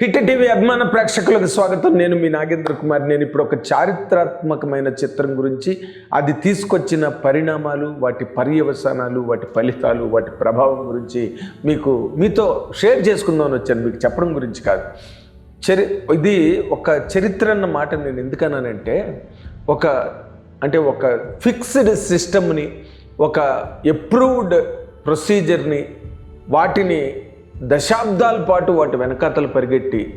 Hit TV అభిమాన ప్రేక్షకులకు స్వాగతం. నేను మీ నాగేంద్ర కుమార్. నేను ఇప్పుడు ఒక చారిత్రాత్మకమైన చిత్రం గురించి అది తీసుకొచ్చిన పరిణామాలు వాటి పర్యవసానాలు వాటి ఫలితాలు వాటి ప్రభావం గురించి మీకు మీతో షేర్ చేసుకుందామని వచ్చాను. మీకు చెప్పడం గురించి కాదు. చరి ఇది ఒక చరిత్ర అన్న మాట నేను ఎందుకన్నానంటే ఒక అంటే ఒక ఫిక్స్డ్ సిస్టమ్ని ఒక ఎప్రూవ్డ్ ప్రొసీజర్ని వాటిని దశాబ్దాల పాటు వాటి వెనకాతలు పరిగెట్టి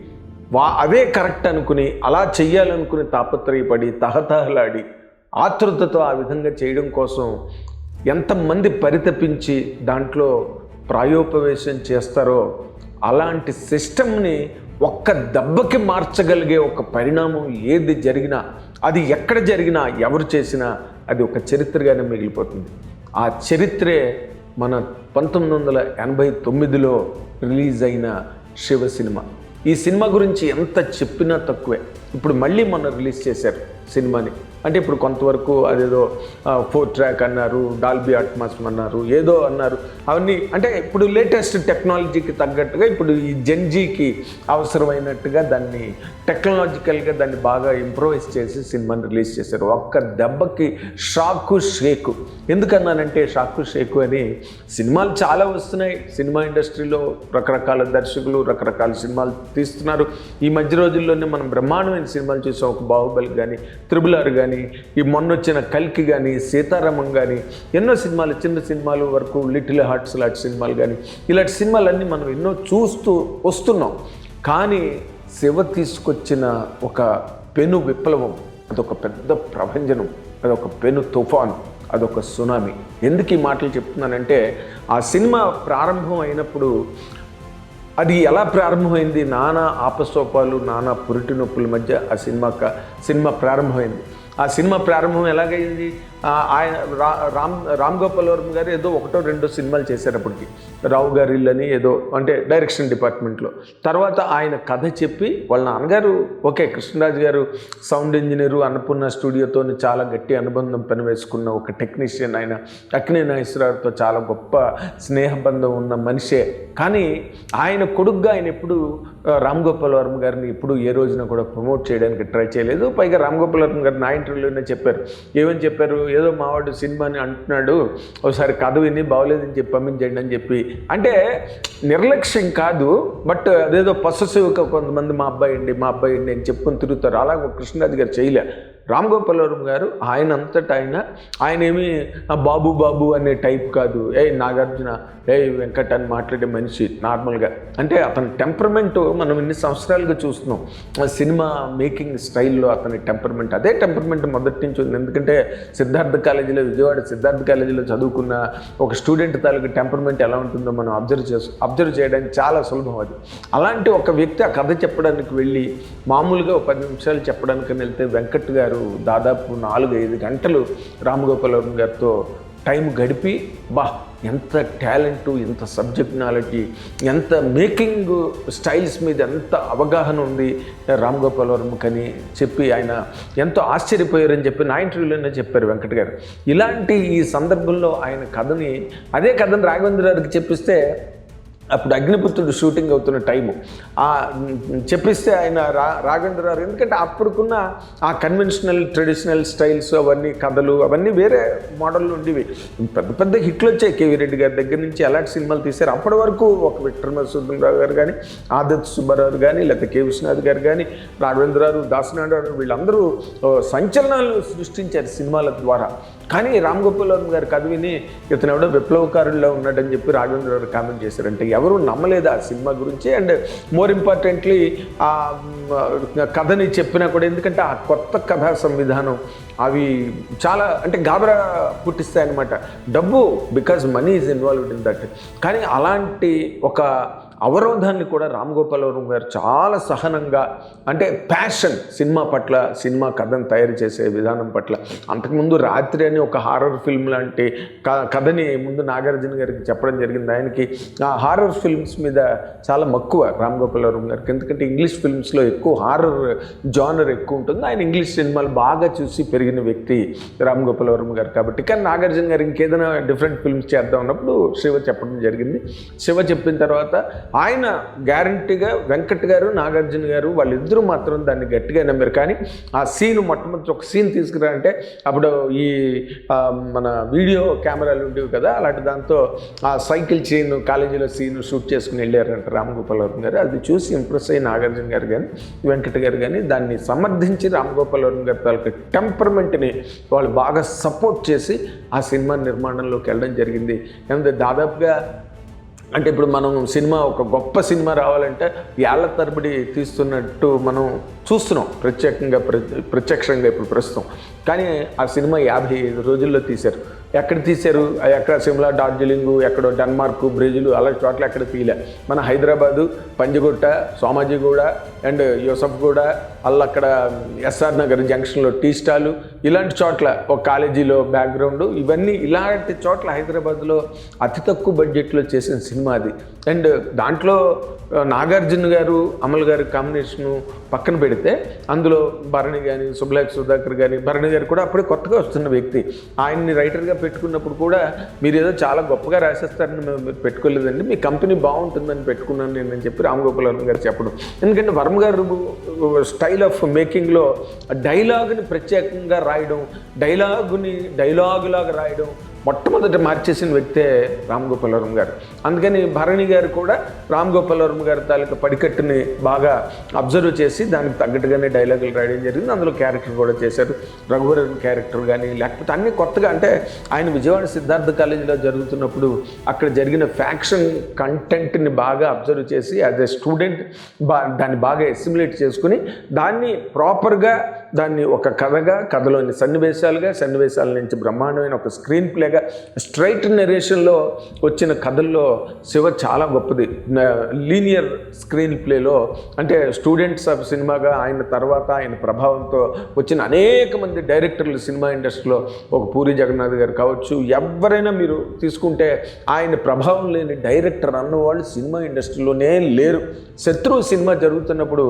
వా అవే కరెక్ట్ అనుకుని అలా చెయ్యాలనుకుని తాపత్రయపడి తహతహలాడి ఆతృతతో ఆ విధంగా చేయడం కోసం ఎంతమంది పరితపించి దాంట్లో ప్రాయోపవేశం చేస్తారో అలాంటి సిస్టమ్ని ఒక్క దెబ్బకి మార్చగలిగే ఒక పరిణామం ఏది జరిగినా అది ఎక్కడ జరిగినా ఎవరు చేసినా అది ఒక చరిత్రగానే మిగిలిపోతుంది. ఆ చరిత్రే మన పంతొమ్మిది వందల ఎనభై తొమ్మిదిలో రిలీజ్ అయిన శివ సినిమా. ఈ సినిమా గురించి ఎంత చెప్పినా తక్కువే. ఇప్పుడు మళ్ళీ మొన్న రిలీజ్ చేశారు సినిమాని. అంటే ఇప్పుడు కొంతవరకు అదేదో ఫోర్ ట్రాక్ అన్నారు డాల్బీ అట్మాస్ అన్నారు ఏదో అన్నారు. అవన్నీ అంటే ఇప్పుడు లేటెస్ట్ టెక్నాలజీకి తగ్గట్టుగా ఇప్పుడు ఈ జెన్జీకి అవసరమైనట్టుగా దాన్ని టెక్నాలజికల్గా దాన్ని బాగా ఇంప్రూవైజ్ చేసి సినిమాని రిలీజ్ చేశారు. ఒక్క దెబ్బకి షాకు షేకు. ఎందుకన్నానంటే షాకు షేకు అని సినిమాలు చాలా వస్తున్నాయి. సినిమా ఇండస్ట్రీలో రకరకాల దర్శకులు రకరకాల సినిమాలు తీస్తున్నారు. ఈ మధ్య రోజుల్లోనే మనం బ్రహ్మాండమైన సినిమాలు చూసాం. ఒక బాహుబలి కానీ త్రిబుల్ ఆర్ కానీ ఈ మొన్న వచ్చిన కల్కి కానీ సీతారామం కానీ ఎన్నో సినిమాలు చిన్న సినిమాలు వరకు లిటిల్ హార్ట్స్ లాంటి సినిమాలు కానీ ఇలాంటి సినిమాలన్నీ మనం ఎన్నో చూస్తూ వస్తున్నాం. కానీ శివ తీసుకొచ్చిన ఒక పెను విప్లవం అదొక పెద్ద ప్రభంజనం అదొక పెను తుఫాను అదొక సునామీ. ఎందుకు ఈ మాటలు చెప్తున్నానంటే ఆ సినిమా ప్రారంభం అయినప్పుడు అది ఎలా ప్రారంభమైంది? నానా ఆపసోపాలు నానా పురిటి నొప్పుల మధ్య ఆ సినిమా క- సినిమా ప్రారంభమైంది. ఆ సినిమా ప్రారంభం ఎలాగైంది? ఆయన రామ్ రామ్ గోపాల్ వర్మ గారు ఏదో ఒకటో రెండో సినిమాలు చేసేటప్పటికి రావు గారి ఇల్లు అని ఏదో అంటే డైరెక్షన్ డిపార్ట్మెంట్లో. తర్వాత ఆయన కథ చెప్పి వాళ్ళ నాన్నగారు ఓకే కృష్ణరాజు గారు సౌండ్ ఇంజనీరు అన్నపూర్ణ స్టూడియోతో చాలా గట్టి అనుబంధం పనివేసుకున్న ఒక టెక్నీషియన్ ఆయన. అక్నే నాగేశ్వరరావుతో చాలా గొప్ప స్నేహబంధం ఉన్న మనిషే. కానీ ఆయన కొడుగ్గా ఆయన ఎప్పుడు రామ్ గోపాల్ వర్మ గారిని ఎప్పుడు ఏ రోజున కూడా ప్రమోట్ చేయడానికి ట్రై చేయలేదు. పైగా రామ్ గోపాల్ వర్మ గారు నా ఇంటర్వ్యూలోనే చెప్పారు. ఏమని చెప్పారు? ఏదో మావాడు సినిమాని అంటున్నాడు ఒకసారి కథ విని బాగోలేదని చెప్పి పంపించండి అని చెప్పి. అంటే నిర్లక్ష్యం కాదు బట్ అదేదో పొససివ్గా కొంతమంది మా అబ్బాయి అండి మా అబ్బాయి అండి అని చెప్పుకొని తిరుగుతారు. అలాగే కృష్ణరాజు గారు చేయలే. రామ్ గోపాల్ వర్మ గారు ఆయన అంతటా ఆయన ఆయన ఏమి "ఆ, బాబు బాబు అనే టైప్ కాదు. ఏ నాగార్జున ఏ వెంకట్ అని మాట్లాడే మనిషి నార్మల్గా. అంటే అతని టెంపర్మెంట్ మనం ఇన్ని సంవత్సరాలుగా చూస్తున్నాం. ఆ సినిమా మేకింగ్ స్టైల్లో అతని టెంపర్మెంట్ అదే టెంపర్మెంట్ మొదటి నుంచి ఉంది. ఎందుకంటే సిద్ధార్థ కాలేజీలో విజయవాడ సిద్ధార్థ కాలేజీలో చదువుకున్న ఒక స్టూడెంట్ తాలూకు టెంపర్మెంట్ ఎలా ఉంటుందో మనం అబ్జర్వ్ చేసు అబ్జర్వ్ చేయడానికి చాలా సులభం అది. అలాంటి ఒక వ్యక్తి ఆ కథ చెప్పడానికి వెళ్ళి మామూలుగా ఒక పది నిమిషాలు చెప్పడానికి వెళ్తే వెంకట్ గారు దాదాపు నాలుగు ఐదు గంటలు రామగోపాలం గారితో టైం గడిపి బా ఎంత టాలెంటు ఎంత సబ్జెక్ట్ నాలెడ్జి ఎంత మేకింగ్ స్టైల్స్ మీద ఎంత అవగాహన ఉంది రామ్ గోపాల్ వర్మకని చెప్పి ఆయన ఎంతో ఆశ్చర్యపోయారని చెప్పి నా ఇంటర్వ్యూలోనే చెప్పారు వెంకట్ గారు. ఇలాంటి ఈ సందర్భంలో ఆయన కథని అదే కథని రాఘవేంద్ర గారికి చెప్పిస్తే అప్పుడు అగ్నిపుత్రుడు షూటింగ్ అవుతున్న టైము. ఆ చెప్పిస్తే ఆయన రా రాఘవేంద్ర ఎందుకంటే అప్పుడుకున్న ఆ కన్వెన్షనల్ ట్రెడిషనల్ స్టైల్స్ అవన్నీ కథలు అవన్నీ వేరే మోడల్ ఉండేవి. పెద్ద పెద్ద హిట్లు వచ్చాయి. కేవీ రెడ్డి గారి దగ్గర నుంచి ఎలాంటి సినిమాలు తీశారు. అప్పటి వరకు ఒక విక్టర్ మసూదరావు గారు కానీ ఆదిత్య సుబ్బారావు కానీ లేకపోతే కే విశ్వనాథ్ గారు కానీ రాఘవేంద్ర గారు దాసనాథ్ గారు వీళ్ళందరూ సంచలనాలు సృష్టించారు సినిమాల ద్వారా. కానీ రామ్ గోపాల్ గారి కథ విని ఇతను ఎవడో విప్లవకారుల్లో ఉన్నాడని చెప్పి రాఘవేంద్ర గారు కామెంట్ చేశారంటే ఎవరు నమ్మలేదు ఆ సినిమా గురించి. అండ్ మోర్ ఇంపార్టెంట్లీ ఆ కథని చెప్పినా కూడా ఎందుకంటే ఆ కొత్త కథా సంవిధానం అవి చాలా అంటే గాబరా పుట్టిస్తాయి అనమాట డబ్బు because money is involved in that కానీ అలాంటి ఒక అవరోధాన్ని కూడా రామ్ గోపాల్ వర్మ గారు చాలా సహనంగా అంటే ప్యాషన్ సినిమా పట్ల సినిమా కథను తయారు చేసే విధానం పట్ల అంతకుముందు రాత్రి అని ఒక హారర్ ఫిల్మ్ లాంటి క- కథని ముందు నాగార్జున గారికి చెప్పడం జరిగింది. ఆయనకి ఆ హారర్ ఫిల్మ్స్ మీద చాలా మక్కువ రామ్ గోపాల్ వర్మ గారికి. ఎందుకంటే ఇంగ్లీష్ ఫిల్మ్స్లో ఎక్కువ హారర్ జానర్ ఎక్కువ ఉంటుంది. ఆయన ఇంగ్లీష్ సినిమాలు బాగా చూసి పెరిగిన వ్యక్తి రామ్ గోపాల్ వర్మ గారు కాబట్టి. కానీ నాగార్జున గారు ఇంకేదైనా డిఫరెంట్ ఫిల్మ్స్ చేద్దాం అన్నప్పుడు శివ చెప్పడం జరిగింది. శివ చెప్పిన తర్వాత ఆయన గ్యారంటీగా వెంకట్ గారు నాగార్జున గారు వాళ్ళిద్దరూ మాత్రం దాన్ని గట్టిగా నమ్మారు. కానీ ఆ సీన్ మొట్టమొదటి ఒక సీన్ తీసుకురారంటే అప్పుడు ఈ మన వీడియో కెమెరాలు ఉండేవి కదా అలాంటి దాంతో ఆ సైకిల్ చైన్ కాలేజీలో సీన్ షూట్ చేసుకుని వెళ్ళారంట రామగోపాలవరం గారు. అది చూసి ఇంప్రెస్ అయ్యి నాగార్జున గారు కానీ వెంకట గారు కానీ దాన్ని సమర్థించి రామగోపాలవరం గారి తాలూకా టెంపర్మెంట్ని వాళ్ళు బాగా సపోర్ట్ చేసి ఆ సినిమా నిర్మాణంలోకి వెళ్ళడం జరిగింది. ఏమంటే దాదాపుగా అంటే ఇప్పుడు మనం సినిమా ఒక గొప్ప సినిమా రావాలంటే ఏళ్ళ తరబడి తీస్తున్నట్టు మనం చూస్తున్నాం ప్రత్యేకంగా ప్ర- ప్రత్యక్షంగా ఇప్పుడు ప్రస్తుతం. కానీ ఆ సినిమా యాభై ఐదు రోజుల్లో తీశారు. ఎక్కడ తీశారు? ఎక్కడ సిమ్లా డార్జిలింగ్ ఎక్కడో డెన్మార్క్ బ్రెజిల్ అలాంటి చోట్ల ఎక్కడ తీయలే. మన హైదరాబాదు పంజగుట్ట సోమాజిగూడ అండ్ యూసఫ్గూడ అల్ల అక్కడ ఎస్ఆర్ నగర్ జంక్షన్లో టీ స్టాలు ఇలాంటి చోట్ల ఒక కాలేజీలో బ్యాక్గ్రౌండ్ ఇవన్నీ ఇలాంటి చోట్ల హైదరాబాద్లో అతి తక్కువ బడ్జెట్లో చేసిన సినిమా అది. అండ్ దాంట్లో నాగార్జున గారు అమల్ గారి కాంబినేషను పక్కన పెడితే అందులో భరణి కానీ సుబ్లాక్ సుధాకర్ కానీ భరణి గారు కూడా అప్పుడే కొత్తగా వస్తున్న వ్యక్తి. ఆయన్ని రైటర్గా పెట్టుకున్నప్పుడు కూడా మీరు ఏదో చాలా గొప్పగా రాసేస్తారని మేము పెట్టుకోలేదండి. మీ కంపెనీ బాగుంటుందని పెట్టుకున్నాను నేను అని చెప్పి రామగోపాల్ వర్మ గారు చెప్పడం. ఎందుకంటే వర్మ గారు స్టైల్ ఆఫ్ మేకింగ్లో డైలాగ్ని ప్రత్యేకంగా రాయడం డైలాగుని డైలాగులాగా రాయడం మొట్టమొదట మార్చేసిన వ్యక్తే రామ్ గోపాలవరం గారు. అందుకని భరణి గారు కూడా రామ్ గోపాలవరం గారి తాలూకా పడికట్టుని బాగా అబ్జర్వ్ చేసి దానికి తగ్గట్టుగానే డైలాగులు రాయడం జరిగింది. అందులో క్యారెక్టర్ కూడా చేశారు. రఘువరన్ క్యారెక్టర్ కానీ లేకపోతే అన్ని కొత్తగా అంటే ఆయన విజయవాడ సిద్ధార్థ కాలేజీలో జరుగుతున్నప్పుడు అక్కడ జరిగిన ఫ్యాక్షన్ కంటెంట్ని బాగా అబ్జర్వ్ చేసి యాజ్ ఎ స్టూడెంట్ బా దాన్ని బాగా ఎస్టిములేట్ చేసుకుని దాన్ని ప్రాపర్గా దాన్ని ఒక కథగా కథలోని సన్నివేశాలుగా సన్నివేశాల నుంచి బ్రహ్మాండమైన ఒక స్క్రీన్ ప్లేగా స్ట్రైట్ నెరేషన్లో వచ్చిన కథల్లో శివ చాలా గొప్పది. లీనియర్ స్క్రీన్ ప్లేలో అంటే స్టూడెంట్స్ ఆఫ్ సినిమాగా ఆయన తర్వాత ఆయన ప్రభావంతో వచ్చిన అనేక మంది డైరెక్టర్లు సినిమా ఇండస్ట్రీలో ఒక పూరి జగన్నాథ్ గారు కావచ్చు ఎవరైనా మీరు తీసుకుంటే ఆయన ప్రభావం లేని డైరెక్టర్ అన్నవాళ్ళు సినిమా ఇండస్ట్రీలోనే లేరు. శత్రువు సినిమా జరుగుతున్నప్పుడు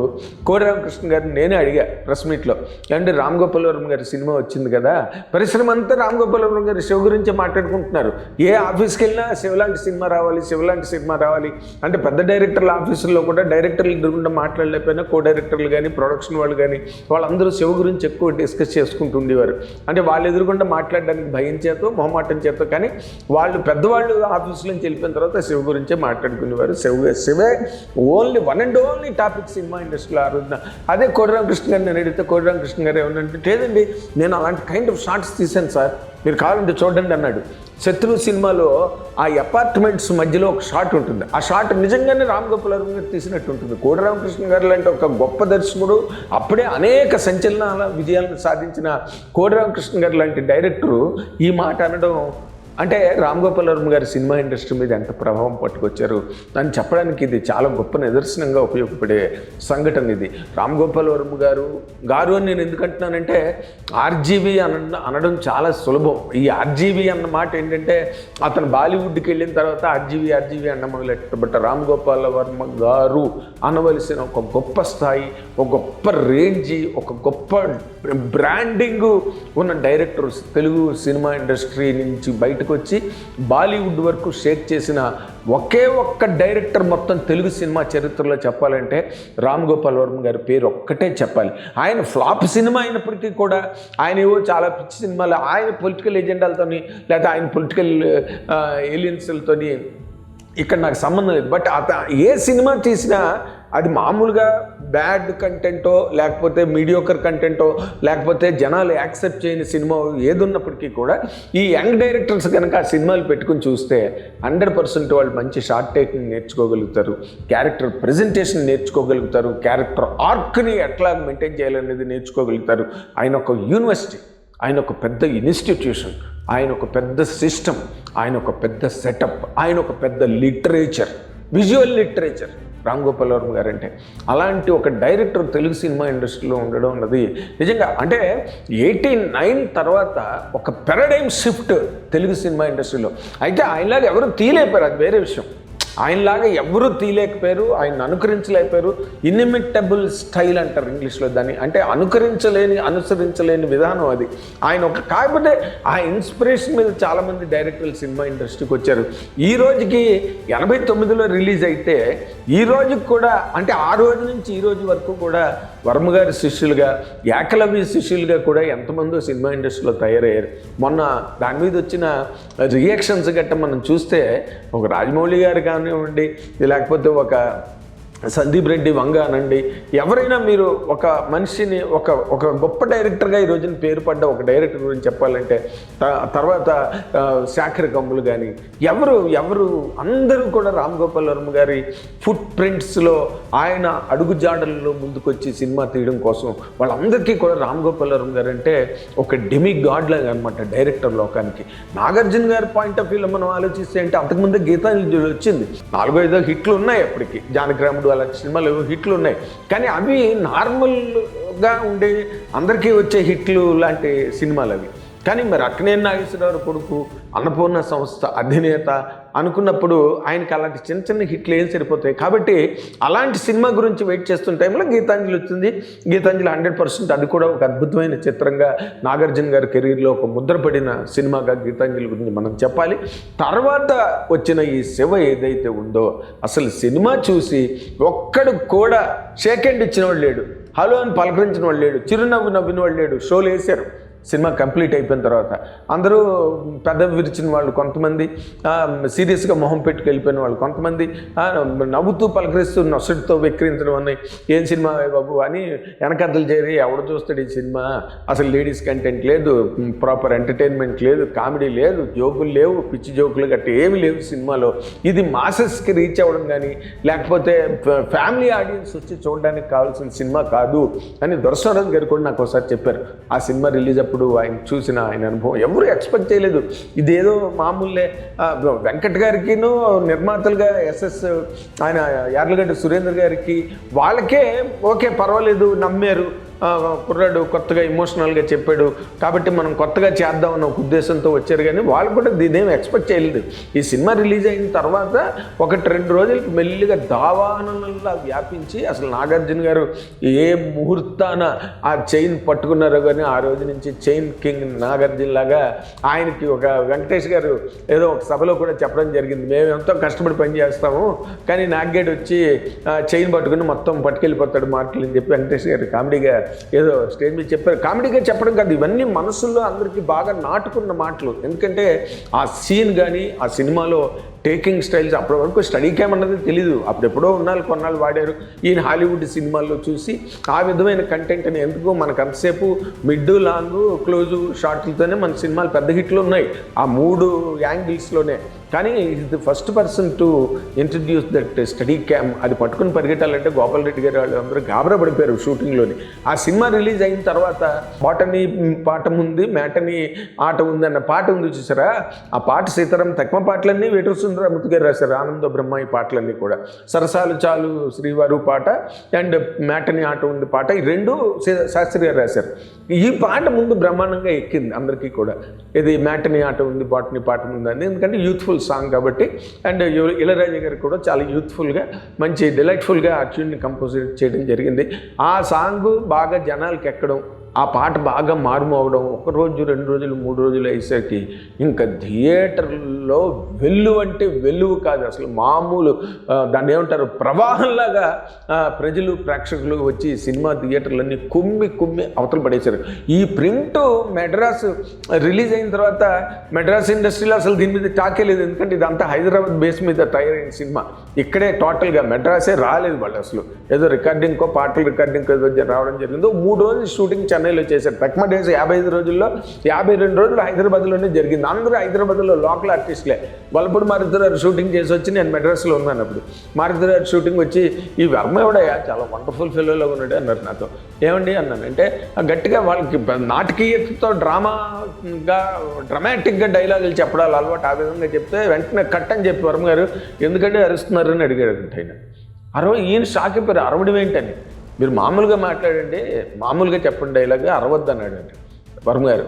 కోడిరామకృష్ణ గారిని నేనే అడిగా ప్రెస్ మీట్లో అంటే రామ్ గోపాల్ వర్మ గారి సినిమా వచ్చింది కదా? పరిశ్రమ అంతా రామ్ గోపాల్ వర్మ గారి శివ గురించే మాట్లాడుకుంటున్నారు. ఏ ఆఫీస్కి వెళ్ళినా శివలాంటి సినిమా రావాలి శివలాంటి సినిమా రావాలి. అంటే పెద్ద డైరెక్టర్ల ఆఫీసుల్లో కూడా డైరెక్టర్లు ఎదురుకుండా మాట్లాడలేకపోయినా కో డైరెక్టర్లు కానీ ప్రొడక్షన్ వాళ్ళు కానీ వాళ్ళందరూ శివ గురించి ఎక్కువ డిస్కస్ చేసుకుంటుండేవారు అంటే వాళ్ళు ఎదురుకుండా మాట్లాడడానికి భయం చేతో మొహమాటం చేతో కానీ వాళ్ళు పెద్దవాళ్ళు ఆఫీస్ నుంచి వెళ్ళిపోయిన తర్వాత శివ గురించే మాట్లాడుకునేవారు. శివ శివే only one and only topic cinema industry ఆ రోజున. అదే కోడిరామకృష్ణ గారిని నేను అడిగితే కోడిరామకృష్ణ గారు ఏమన్నంటే లేదండి నేను అలాంటి కైండ్ ఆఫ్ షార్ట్స్ తీశాను సార్. మీరు కావాలంటే చూడండి అన్నాడు. శత్రు సినిమాలో ఆ అపార్ట్మెంట్స్ మధ్యలో ఒక షాట్ ఉంటుంది. ఆ షాట్ నిజంగానే రామ్ గోపాల్ గారు తీసినట్టు ఉంటుంది. కోడిరామకృష్ణ గారు లాంటి ఒక గొప్ప దర్శకుడు అప్పుడే అనేక సంచలనాల విజయాలను సాధించిన కోడిరామకృష్ణ గారు లాంటి డైరెక్టరు ఈ మాట అనడం అంటే రామ్ గోపాల్ వర్మ గారి సినిమా ఇండస్ట్రీ మీద ఎంత ప్రభావం పట్టుకొచ్చారు? దాన్ని చెప్పడానికి ఇది చాలా గొప్ప నిదర్శనంగా ఉపయోగపడే సంఘటన ఇది. రామ్ గోపాల్ వర్మ గారు గారు అని నేను ఎందుకంటున్నానంటే ఆర్జీవి అన అనడం చాలా సులభం. ఈ ఆర్జీవి అన్న మాట ఏంటంటే అతను బాలీవుడ్కి వెళ్ళిన తర్వాత ఆర్జీవి ఆర్జీవి అన్న మొదలెట్ట బట్ రామ్ గోపాల్ వర్మ గారు అనవలసిన ఒక గొప్ప స్థాయి ఒక గొప్ప రేంజి ఒక గొప్ప బ్రాండింగ్ ఉన్న డైరెక్టర్స్ తెలుగు సినిమా ఇండస్ట్రీ నుంచి బయట బయటకు వచ్చి బాలీవుడ్ వరకు షేక్ చేసిన ఒకే ఒక్క డైరెక్టర్ మొత్తం తెలుగు సినిమా చరిత్రలో చెప్పాలంటే రామ్ గోపాల్ వర్మ గారి పేరు ఒక్కటే చెప్పాలి. ఆయన ఫ్లాప్ సినిమా అయినప్పటికీ కూడా ఆయన ఏవో చాలా పిచ్చి సినిమాలు ఆయన పొలిటికల్ ఎజెండాలతోని లేదా ఆయన పొలిటికల్ ఏలియన్స్లతోని ఇక్కడ నాకు సంబంధం లేదు. బట్ అత ఏ సినిమా తీసినా అది మామూలుగా బ్యాడ్ కంటెంటో లేకపోతే మీడియోకర్ కంటెంటో లేకపోతే జనాలు యాక్సెప్ట్ చేయని సినిమా ఏదున్నప్పటికీ కూడా ఈ యంగ్ డైరెక్టర్స్ కనుక ఆ సినిమాలు పెట్టుకుని చూస్తే హండ్రెడ్ పర్సెంట్ వాళ్ళు మంచి షార్ట్ టేకింగ్ నేర్చుకోగలుగుతారు క్యారెక్టర్ ప్రజెంటేషన్ నేర్చుకోగలుగుతారు క్యారెక్టర్ ఆర్క్ని ఎట్లా మెయింటైన్ చేయాలనేది నేర్చుకోగలుగుతారు. ఆయన ఒక యూనివర్సిటీ ఆయన ఒక పెద్ద ఇన్స్టిట్యూషన్ ఆయన ఒక పెద్ద సిస్టమ్ ఆయన ఒక పెద్ద సెటప్ ఆయన ఒక పెద్ద literature visual literature. Ram Gopal Varma guarantee. అలాంటి ఒక డైరెక్టర్ తెలుగు సినిమా ఇండస్ట్రీలో ఉండడం అన్నది నిజంగా అంటే ఎయిటీ నైన్ తర్వాత ఒక పెరడైమ్ షిఫ్ట్ తెలుగు సినిమా ఇండస్ట్రీలో. అయితే ఆయనలాగా ఎవరు తీయలేపారు అది వేరే విషయం. ఆయనలాగా ఎవరు తీయలేకపోయారు ఆయన అనుకరించలేకపోయారు. ఇన్ఇమిటబుల్ స్టైల్ అంటారు ఇంగ్లీష్లో దాన్ని. అంటే అనుకరించలేని అనుసరించలేని విధానం అది. ఆయన ఒక కాకపోతే ఆ ఇన్స్పిరేషన్ మీద చాలామంది డైరెక్టర్లు సినిమా ఇండస్ట్రీకి వచ్చారు. ఈ రోజుకి ఎనభై తొమ్మిదిలో రిలీజ్ అయితే ఈ రోజుకి కూడా అంటే ఆ రోజు నుంచి ఈ రోజు వరకు కూడా వర్మ గారి శిష్యులుగా ఏకలవ్య శిష్యులుగా కూడా ఎంతమందో సినిమా ఇండస్ట్రీలో తయారయ్యారు. మొన్న దాని మీద వచ్చిన రియాక్షన్స్ గట్ట మనం చూస్తే ఒక రాజమౌళి గారు కానివ్వండి లేకపోతే ఒక సందీప్ రెడ్డి వంగ అనండి. ఎవరైనా మీరు ఒక మనిషిని ఒక ఒక గొప్ప డైరెక్టర్గా ఈ రోజున పేరు పడ్డ ఒక డైరెక్టర్ గురించి చెప్పాలంటే త- తర్వాత శాఖర కమ్ములు కానీ ఎవరు ఎవరు అందరూ కూడా రామ్ గోపాల్ వర్మ గారి ఫుట్ ప్రింట్స్లో ఆయన అడుగుజాడల్లో ముందుకొచ్చి సినిమా తీయడం కోసం వాళ్ళందరికీ కూడా రామ్ గోపాల్ వర్మ గారు అంటే ఒక డెమి గాడ్ లాగా అనమాట డైరెక్టర్ లోకానికి. నాగార్జున గారి పాయింట్ ఆఫ్ వ్యూలో మనం ఆలోచిస్తే అంటే అంతకుముందే గీతాంజలి వచ్చింది. నాలుగో ఐదో హిట్లు ఉన్నాయి అప్పటికి. నాయుడు అలాంటి సినిమాలు హిట్లు ఉన్నాయి. కానీ అవి నార్మల్గా ఉండే అందరికీ వచ్చే హిట్లు లాంటి సినిమాలు అవి. కానీ మరి అక్కినే నాగేశ్వరరావు కొడుకు అన్నపూర్ణ సంస్థ అధినేత అనుకున్నప్పుడు ఆయనకి అలాంటి చిన్న చిన్న హిట్లు ఏం సరిపోతాయి? కాబట్టి అలాంటి సినిమా గురించి వెయిట్ చేస్తున్న టైంలో గీతాంజలి వచ్చింది. గీతాంజలి హండ్రెడ్ పర్సెంట్ అది కూడా ఒక అద్భుతమైన చిత్రంగా నాగార్జున గారి కెరీర్లో ఒక ముద్రపడిన సినిమాగా గీతాంజలి గురించి మనం చెప్పాలి. తర్వాత వచ్చిన ఈ శివ ఏదైతే ఉందో అసలు సినిమా చూసి ఒక్కడు కూడా షేక్ హ్యాండ్ ఇచ్చిన వాడు లేడు. హలో అని పలకరించిన వాడు లేడు. చిరునవ్వు నవ్విన వాడు లేడు. షోలు వేశారు. సినిమా కంప్లీట్ అయిపోయిన తర్వాత అందరూ పెద్ద విరిచిన వాళ్ళు కొంతమంది సీరియస్గా మొహం పెట్టుకు వెళ్ళిపోయిన వాళ్ళు కొంతమంది నవ్వుతూ పలకరిస్తూ నొసటితో వెక్కిరించడం అని ఏం సినిమా బాబు? అని వెనకద్దలు చేరి ఎవడు చూస్తాడు ఈ సినిమా? అసలు లేడీస్ కంటెంట్ లేదు ప్రాపర్ ఎంటర్టైన్మెంట్ లేదు కామెడీ లేదు జోకులు లేవు పిచ్చి జోకులు గట్ట ఏమి లేవు సినిమాలో. ఇది మాసెస్కి రీచ్ అవ్వడం కానీ లేకపోతే ఫ్యామిలీ ఆడియన్స్ వచ్చి చూడడానికి కావాల్సిన సినిమా కాదు అని దొరసరాజు గారు కూడా నాకు ఒకసారి చెప్పారు. ఆ సినిమా రిలీజ్ అప్పుడు ఆయన చూసిన ఆయన అనుభవం ఎవరు ఎక్స్పెక్ట్ చేయలేదు. ఇదేదో మామూలే వెంకట్ గారికిను నిర్మాతలుగా ఎస్ఎస్ ఆయన యార్లగడ్డ సురేందర్ గారికి వాళ్ళకే ఓకే పర్వాలేదు నమ్మారు. కుర్రాడు కొత్తగా ఎమోషనల్గా చెప్పాడు. కాబట్టి మనం కొత్తగా చేద్దామన్న ఒక ఉద్దేశంతో వచ్చారు. కానీ వాళ్ళు కూడా దీనేం ఎక్స్పెక్ట్ చేయలేదు. ఈ సినిమా రిలీజ్ అయిన తర్వాత ఒకటి రెండు రోజులకి మెల్లిగా దావానంలా వ్యాపించి అసలు నాగార్జున గారు ఏ ముహూర్తాన ఆ చైన్ పట్టుకున్నారో కానీ ఆ రోజు నుంచి చైన్ కింగ్ నాగార్జున లాగా ఆయనకి ఒక వెంకటేష్ గారు ఏదో ఒక సభలో కూడా చెప్పడం జరిగింది. మేము ఎంతో కష్టపడి పని చేస్తాము. కానీ నాగ్గేడ్ వచ్చి ఆ, చైన్ పట్టుకుని మొత్తం పట్టుకెళ్ళిపోతాడు మాటలు అని చెప్పి వెంకటేష్ గారు కామెడీగా ఏదో స్టేజ్ మీద చెప్పారు. కామెడీగా చెప్పడం కాదు ఇవన్నీ మనసుల్లో అందరికీ బాగా నాటుకున్న మాటలు. ఎందుకంటే ఆ సీన్ కానీ ఆ సినిమాలో టేకింగ్ స్టైల్స్ అప్పటి వరకు స్టడీ క్యామ్ అన్నది తెలీదు. అప్పుడెప్పుడో ఉన్నాళ్ళు కొన్నాళ్ళు వాడారు. ఈయన హాలీవుడ్ సినిమాల్లో చూసి ఆ విధమైన కంటెంట్ని ఎందుకు మనకు అంతసేపు మిడ్ లాంగ్ క్లోజు షార్ట్లతోనే మన సినిమాలు పెద్ద హిట్లు ఉన్నాయి. ఆ మూడు యాంగిల్స్లోనే. కానీ ఇది first person to introduce that steady cam అది పట్టుకుని పరిగెట్టాలంటే గోపాల్ రెడ్డి గారు వాళ్ళు అందరూ గాబరా పడిపోయారు షూటింగ్లోని ఆ సినిమా రిలీజ్ అయిన తర్వాత బాటనీ పాట ఉంది మేటని ఆట ఉంది అన్న పాట ఉంది చూసారా? ఆ పాట సీతారాం తక్కువ పాటలన్నీ వేటూరు సుందరమూర్తి గారు రాశారు. ఆనంద బ్రహ్మ ఈ పాటలన్నీ కూడా. సరసాలు చాలు శ్రీవారు పాట అండ్ మేటని ఆట ఉంది పాట ఈ రెండు శాస్త్రి గారు రాశారు. ఈ పాట ముందు బ్రహ్మాండంగా ఎక్కింది అందరికీ కూడా. ఇది మేటని ఆట ఉంది బాటనీ పాట ఉంది అని. ఎందుకంటే యూత్ఫుల్ సాంగ్ కాబట్టి అండ్ ఇళరాజు గారు కూడా చాలా యూత్ఫుల్గా మంచి డిలైట్ఫుల్గా ఆ ట్యూన్ని కంపోజ్ చేయడం జరిగింది. ఆ సాంగ్ బాగా జనాలకి ఎక్కడం ఆ పాట బాగా మారుమోగడం ఒక రోజు రెండు రోజులు మూడు రోజులు అయ్యేసరికి ఇంకా థియేటర్లో వెల్లు అంటే వెల్లువు కాదు అసలు మామూలు దాన్ని ఏమంటారు ప్రవాహంలాగా ప్రజలు ప్రేక్షకులు వచ్చి సినిమా థియేటర్లన్నీ కుమ్మి కుమ్మి అవతల పడేశారు. ఈ ప్రింట్ మెడ్రాస్ రిలీజ్ అయిన తర్వాత మెడ్రాస్ ఇండస్ట్రీలో అసలు దీని మీద టాకే లేదు ఎందుకంటే ఇదంతా హైదరాబాద్ బేస్ మీద తయారైన సినిమా. ఇక్కడే టోటల్గా మెడ్రాసే రాలేదు వాళ్ళు అసలు. ఏదో రికార్డింగ్కో పాటలు రికార్డింగ్ ఏదో రావడం జరిగింది మూడు రోజులు షూటింగ్ చెన్నైలో చేశారు. తక్కువ డేస్ యాభై ఐదు రోజుల్లో యాభై రెండు రోజులు హైదరాబాద్లోనే జరిగింది. అందరూ హైదరాబాద్లో లోకల్ ఆర్టిస్టులే. వాళ్ళప్పుడు మారుతురారు షూటింగ్ చేసి వచ్చి నేను మెడ్రాస్లో ఉన్నాను అప్పుడు. మారుతురారు షూటింగ్ వచ్చి ఈ వర్మ ఎవడయ్యా చాలా వండర్ఫుల్ ఫిల్లోలో ఉన్నాడు అన్నారు నాతో. ఏమండి అన్నానంటే గట్టిగా వాళ్ళకి నాటకీయతతో డ్రామాగా డ్రమాటిక్గా డైలాగులు చెప్పడాలు అలవాటు ఆ విధంగా చెప్తే వెంటనే కట్ అని చెప్పి వర్మ గారు ఎందుకంటే అరుస్తున్నారు? అని అడిగాడు ఆయన. అరవై ఈయన షాక్ అయిపోయారు అరవడం ఏంటని. మీరు మామూలుగా మాట్లాడండి మామూలుగా చెప్పండి డైలాగ్ అరవద్దు అన్నాడు అండి వర్మ గారు.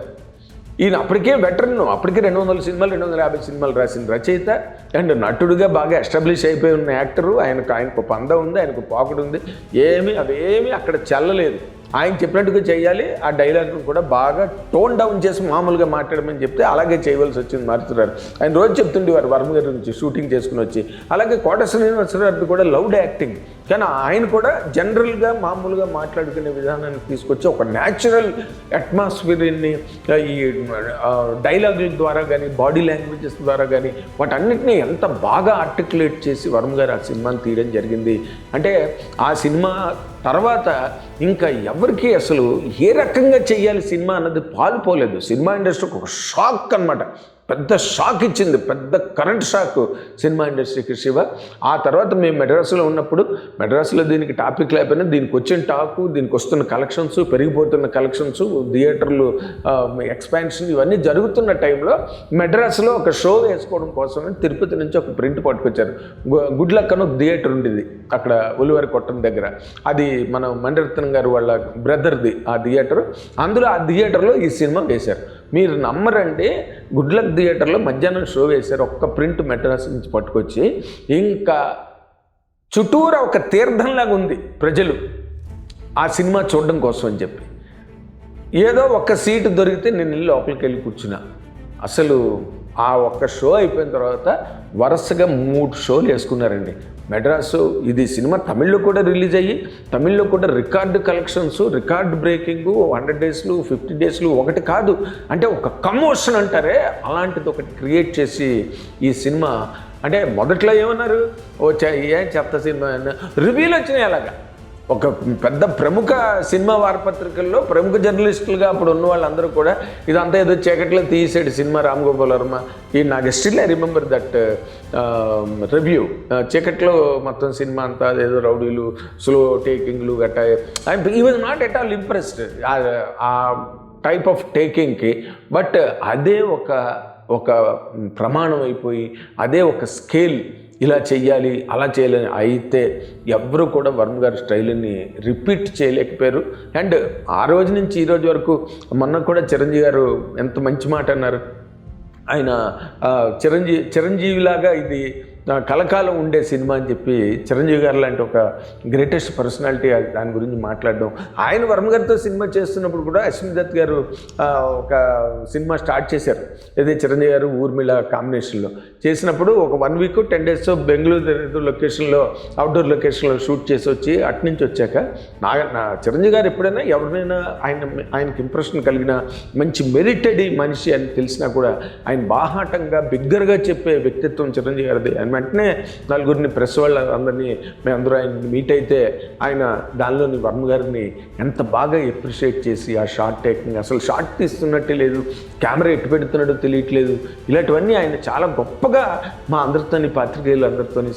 ఈయన అప్పటికే వెటరన్ అప్పటికే రెండు వందల సినిమాలు రెండు వందల యాభై సినిమాలు రాసిన రచయిత. అండ్ నటుడుగా బాగా ఎస్టాబ్లిష్ అయిపోయి ఉన్న యాక్టరు. ఆయనకు ఆయనకు పంద ఉంది ఆయనకు పాకుడు ఉంది. ఏమీ అవేమీ అక్కడ చల్లలేదు. ఆయన చెప్పినట్టుగా చేయాలి. ఆ డైలాగ్ను కూడా బాగా టోన్ డౌన్ చేసి మామూలుగా మాట్లాడమని చెప్తే అలాగే చేయవలసి వచ్చింది మారుతున్నారు ఆయన రోజు చెప్తుండేవారు వర్మ గారి నుంచి షూటింగ్ చేసుకుని వచ్చి. అలాగే కోట శ్రీనివాసరావు కూడా లౌడ్ యాక్టింగ్ కానీ ఆయన కూడా జనరల్గా మామూలుగా మాట్లాడుకునే విధానాన్ని తీసుకొచ్చి ఒక న్యాచురల్ అట్మాస్ఫియర్ని ఈ డైలాగుల ద్వారా కానీ బాడీ లాంగ్వేజెస్ ద్వారా కానీ వాటన్నిటినీ ఎంత బాగా ఆర్టికులేట్ చేసి వర్మ గారు ఆ సినిమాని తీయడం జరిగింది. అంటే ఆ సినిమా తర్వాత ఇంకా ఎవరికి అసలు ఏ రకంగా చేయాలి సినిమా అన్నది పాలుపోలేదు సినిమా ఇండస్ట్రీకి ఒక షాక్ అన్నమాట. పెద్ద షాక్ ఇచ్చింది పెద్ద కరెంట్ షాక్ సినిమా ఇండస్ట్రీకి శివ. ఆ తర్వాత మేము మెడ్రాస్లో ఉన్నప్పుడు మెడ్రాస్లో దీనికి టాపిక్ లేకపోయినా దీనికి వచ్చిన టాకు దీనికి వస్తున్న కలెక్షన్స్ పెరిగిపోతున్న కలెక్షన్స్ థియేటర్లు ఎక్స్పాన్షన్ ఇవన్నీ జరుగుతున్న టైంలో మెడ్రాస్లో ఒక షో వేసుకోవడం కోసమని తిరుపతి నుంచి ఒక ప్రింట్ పట్టుకొచ్చారు. గుడ్ లక్ అని ఒక థియేటర్ ఉండేది అక్కడ ఉలివారి కొట్టం దగ్గర. అది మన మణిరత్నం గారు వాళ్ళ బ్రదర్ది ఆ థియేటర్. అందులో ఆ థియేటర్లో ఈ సినిమా వేశారు. మీరు నమ్మరండి. గుడ్ లక్ థియేటర్లో మధ్యాహ్నం షో వేశారు. ఒక్క ప్రింట్ మెడ్రాస్ నుంచి పట్టుకొచ్చి. ఇంకా చుట్టూరా ఒక తీర్థంలాగా ఉంది ప్రజలు. ఆ సినిమా చూడడం కోసం అని చెప్పి. ఏదో ఒక సీటు దొరికితే నేను వెళ్ళి లోపలికి వెళ్ళి కూర్చున్నా. అసలు ఆ ఒక్క షో అయిపోయిన తర్వాత వరుసగా మూడు షోలు వేసుకున్నారండి. మెడ్రాసు ఇది సినిమా తమిళ్ళో కూడా రిలీజ్ అయ్యి తమిళ్ళో కూడా record collections record breaking hundred డేస్లు fifty డేస్లు ఒకటి కాదు. అంటే ఒక కమోషన్ అంటారే అలాంటిది ఒకటి క్రియేట్ చేసి ఈ సినిమా. అంటే మొదట్లో ఏమన్నారు? ఓ చ- చెత్త సినిమా రివ్యూలు వచ్చినాయి అలాగా. ఒక పెద్ద ప్రముఖ సినిమా వారపత్రికల్లో ప్రముఖ జర్నలిస్టులుగా అప్పుడు ఉన్న వాళ్ళందరూ కూడా ఇదంతా ఏదో చీకట్లో తీసాడు సినిమా రామ్ గోపాల్ వర్మ. ఈ నాకు still I remember that review చీకట్లో మొత్తం సినిమా అంతా ఏదో రౌడీలు స్లో టేకింగ్లు గట్టా ఈ was not at all impressed ఆ టైప్ ఆఫ్ టేకింగ్కి బట్ అదే ఒక ఒక ప్రమాణం అయిపోయి అదే ఒక స్కేల్ ఇలా చెయ్యాలి అలా చేయాలని అయితే ఎవరు కూడా వర్మ గారి స్టైల్ని రిపీట్ చేయలేకపోయారు. అండ్ ఆ రోజు నుంచి ఈ రోజు వరకు మొన్న కూడా చిరంజీవి గారు ఎంత మంచి మాట అన్నారు. ఆయన చిరంజీవి చిరంజీవిలాగా ఇది కలకాలం ఉండే సినిమా అని చెప్పి చిరంజీవి గారు లాంటి ఒక గ్రేటెస్ట్ పర్సనాలిటీ దాని గురించి మాట్లాడడం. ఆయన వర్మ గారితో సినిమా చేస్తున్నప్పుడు కూడా అశ్విని దత్ గారు ఒక సినిమా స్టార్ట్ చేశారు. ఇది చిరంజీవి గారు ఊర్మిళ కాంబినేషన్లో చేసినప్పుడు ఒక one week ten days Bengaluru లొకేషన్లో అవుట్డోర్ లొకేషన్లో షూట్ చేసి వచ్చి అటు నుంచి వచ్చాక నా నా చిరంజీవి గారు ఎప్పుడైనా ఎవరినైనా ఆయన ఆయనకి ఇంప్రెషన్ కలిగిన మంచి మెరిటెడ్ మనిషి అని తెలిసినా కూడా ఆయన బాహాటంగా బిగ్గరగా చెప్పే వ్యక్తిత్వం చిరంజీవి గారిది. అని వెంటనే నలుగురిని ప్రెస్ వాళ్ళ అందరినీ మేమందరూ ఆయన మీట్ అయితే ఆయన దానిలోని వర్మ గారిని ఎంత బాగా ఎప్రిషియేట్ చేసి ఆ షార్ట్ టేకింగ్ అసలు షార్ట్ తీస్తున్నట్టే లేదు కెమెరా ఎట్టు పెడుతున్నాడో తెలియట్లేదు. ఇలాంటివన్నీ ఆయన చాలా గొప్పగా మా అందరితోని పాత్రికేయులు అందరితోని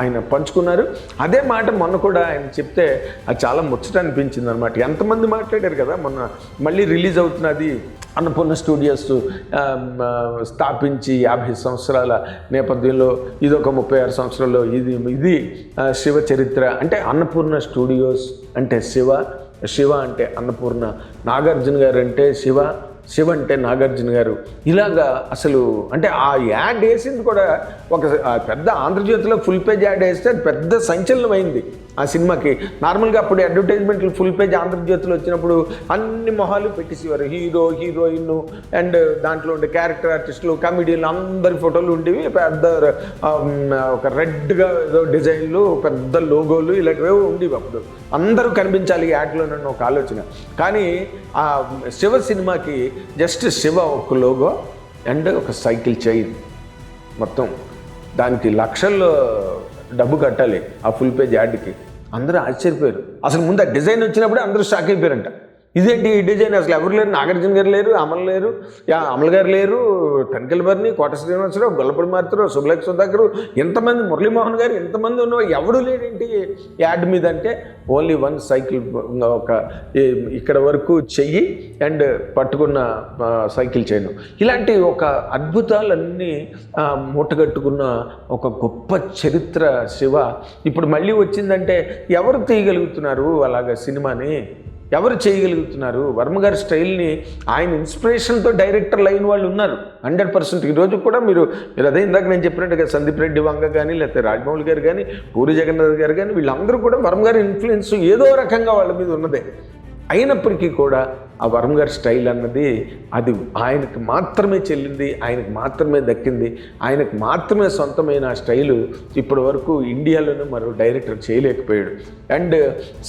ఆయన పంచుకున్నారు. అదే మాట మొన్న కూడా ఆయన చెప్తే అది చాలా ముచ్చట అనిపించింది అనమాట ఎంతమంది మాట్లాడారు కదా మొన్న మళ్ళీ రిలీజ్ అవుతున్నది అన్నపూర్ణ స్టూడియోస్ స్థాపించి యాభై సంవత్సరాల నేపథ్యంలో ఇది ఒక ముప్పై ఆరు సంవత్సరాల్లో ఇది ఇది శివ చరిత్ర. అంటే అన్నపూర్ణ స్టూడియోస్ అంటే శివ శివ అంటే అన్నపూర్ణ నాగార్జున గారు అంటే శివ శివ అంటే నాగార్జున గారు. ఇలాగా అసలు అంటే ఆ యాడ్ వేసింది కూడా ఒక పెద్ద ఆంధ్రజ్యోతిలో ఫుల్ పేజ్ యాడ్ వేస్తే పెద్ద సంచలనమైంది. ఆ సినిమాకి. నార్మల్గా అప్పుడు అడ్వర్టైజ్మెంట్లు ఫుల్ పేజ్ ఆంధ్రజ్యోతిలో వచ్చినప్పుడు అన్ని మొహాలు పెట్టేసేవారు హీరో హీరోయిన్ అండ్ దాంట్లో ఉండే క్యారెక్టర్ ఆర్టిస్టులు కామెడియన్లు అందరి ఫోటోలు ఉండేవి. పెద్ద ఒక రెడ్గా ఏదో డిజైన్లు పెద్ద లోగోలు ఇలాంటివేవో ఉండేవి అప్పుడు. అందరూ కనిపించాలి ఈ యాడ్లో ఒక ఆలోచన. కానీ ఆ శివ సినిమాకి జస్ట్ శివ ఒక లోగో అండ్ ఒక సైకిల్ చైన్ మొత్తం. దానికి లక్షల్లో డబ్బు కట్టాలి ఆ ఫుల్ పేజ్ యాడ్కి అందరూ ఆశ్చర్యపోయారు. అసలు ముందు ఆ డిజైన్ వచ్చినప్పుడే అందరూ షాక్ అయిపోయారంట. ఇదేంటి ఈ డిజైన్? అసలు ఎవరు లేరు? నాగార్జున గారు లేరు అమలు లేరు. యా గారు లేరు తనికెళ్ళ బర్ని కోట శ్రీనివాసరావు గొల్లపడి మాత్రం సుబ్బలేఖ సుధాకర్ ఎంతమంది మురళీమోహన్ గారు ఎంతమంది ఉన్నా ఎవడు లేడేంటి యాడ్ మీద అంటే ఓన్లీ వన్ సైకిల్ ఒక ఇక్కడ వరకు చెయ్యి అండ్ పట్టుకున్న సైకిల్ చేయను ఇలాంటి ఒక అద్భుతాలన్నీ మూటగట్టుకున్న ఒక గొప్ప చరిత్ర శివ. ఇప్పుడు మళ్ళీ వచ్చిందంటే ఎవరు తీయగలుగుతున్నారు అలాగ సినిమాని? ఎవరు చేయగలుగుతున్నారు? వర్మ గారి స్టైల్ని ఆయన ఇన్స్పిరేషన్తో డైరెక్టర్ లైన్ వాళ్ళు ఉన్నారు. Hundred percent. ఈరోజు కూడా మీరు మీరు అదే ఇందాక నేను చెప్పినట్టుగా సందీప్ రెడ్డి వంగ కానీ లేకపోతే రాజమౌళి గారు కానీ పూరి జగన్నాథ్ గారు కానీ వీళ్ళందరూ కూడా వర్మ గారి ఇన్ఫ్లుయెన్స్ ఏదో రకంగా వాళ్ళ మీద ఉన్నదే. అయినప్పటికీ కూడా ఆ వరం గారి స్టైల్ అన్నది అది ఆయనకు మాత్రమే చెల్లింది ఆయనకు మాత్రమే దక్కింది ఆయనకు మాత్రమే సొంతమైన ఆ స్టైలు ఇప్పటి వరకు ఇండియాలోనే మరో డైరెక్టర్ చేయలేకపోయాడు. అండ్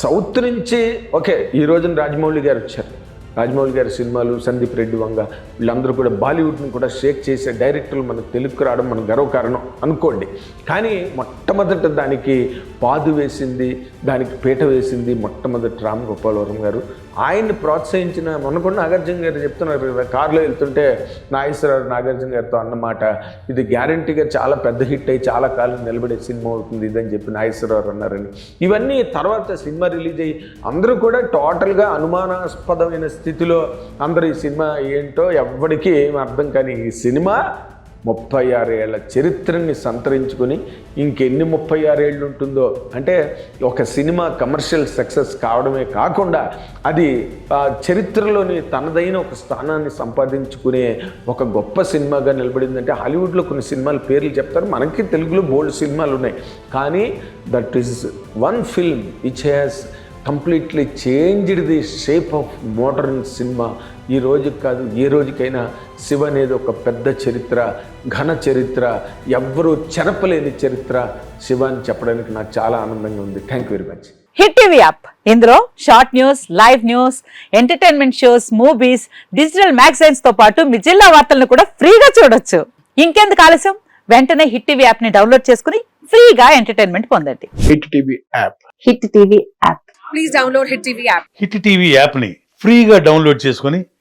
సౌత్ నుంచి ఓకే ఈ రోజున రాజమౌళి గారు వచ్చారు. రాజమౌళి గారి సినిమాలు సందీప్ రెడ్డి వంగ వీళ్ళందరూ కూడా బాలీవుడ్ని కూడా షేక్ చేసే డైరెక్టర్లు మనకు తెలుగుకు రావడం మన గర్వకారణం అనుకోండి. కానీ మొట్టమొదట దానికి పాదు వేసింది దానికి పీట వేసింది మొట్టమొదటి రామ్ గోపాలవరం గారు. ఆయన్ని ప్రోత్సహించిన మనకున్న నాగార్జున గారు చెప్తున్నారు కదా కారులో వెళ్తుంటే నాగేశ్వరరావు నాగార్జున గారితో అన్నమాట. ఇది గ్యారంటీగా చాలా పెద్ద హిట్ అయ్యి చాలా కాలం నిలబడే సినిమా అవుతుంది ఇదని చెప్పి నాగేశ్వరరావు అన్నారని. ఇవన్నీ తర్వాత సినిమా రిలీజ్ అయ్యి అందరూ కూడా టోటల్గా అనుమానాస్పదమైన స్థితిలో అందరూ ఈ సినిమా ఏంటో ఎవ్వడికి అర్థం కానీ ఈ సినిమా ముప్పై ఆరు చరిత్రని సంతరించుకొని ఇంకెన్ని ముప్పై ఆరేళ్ళు ఉంటుందో? అంటే ఒక సినిమా కమర్షియల్ సక్సెస్ కావడమే కాకుండా అది ఆ చరిత్రలోని తనదైన ఒక స్థానాన్ని సంపాదించుకునే ఒక గొప్ప సినిమాగా నిలబడిందంటే హాలీవుడ్లో కొన్ని సినిమాల పేర్లు చెప్తారు. మనకి తెలుగులో బోల్డ్ సినిమాలు ఉన్నాయి. కానీ that is one film which has completely changed the shape of modern cinema ఈ రోజుకి కాదు ఏ రోజుకైనా శివ అనేది ఒక పెద్ద చరిత్ర ఘన చరిత్ర ఎవ్వరూ చెరపలేని చరిత్ర శివ అని చెప్పడానికి నాకు చాలా ఆనందంగా ఉంది. Thank you very much Hit TV app. ఇందులో short news live news entertainment shows movies digital మ్యాగజైన్స్తో పాటు మీ జిల్లా వార్తలను కూడా ఫ్రీగా చూడొచ్చు. ఇంకెందుకు ఆలస్యం? వెంటనే హిట్ టీవీ యాప్ని డౌన్లోడ్ చేసుకుని ఫ్రీగా ఎంటర్టైన్మెంట్ పొందండి. Hit TV app. Hit TV app. Please download Hit TV app. Hit TV యాప్ని ఫ్రీగా డౌన్లోడ్ చేసుకొని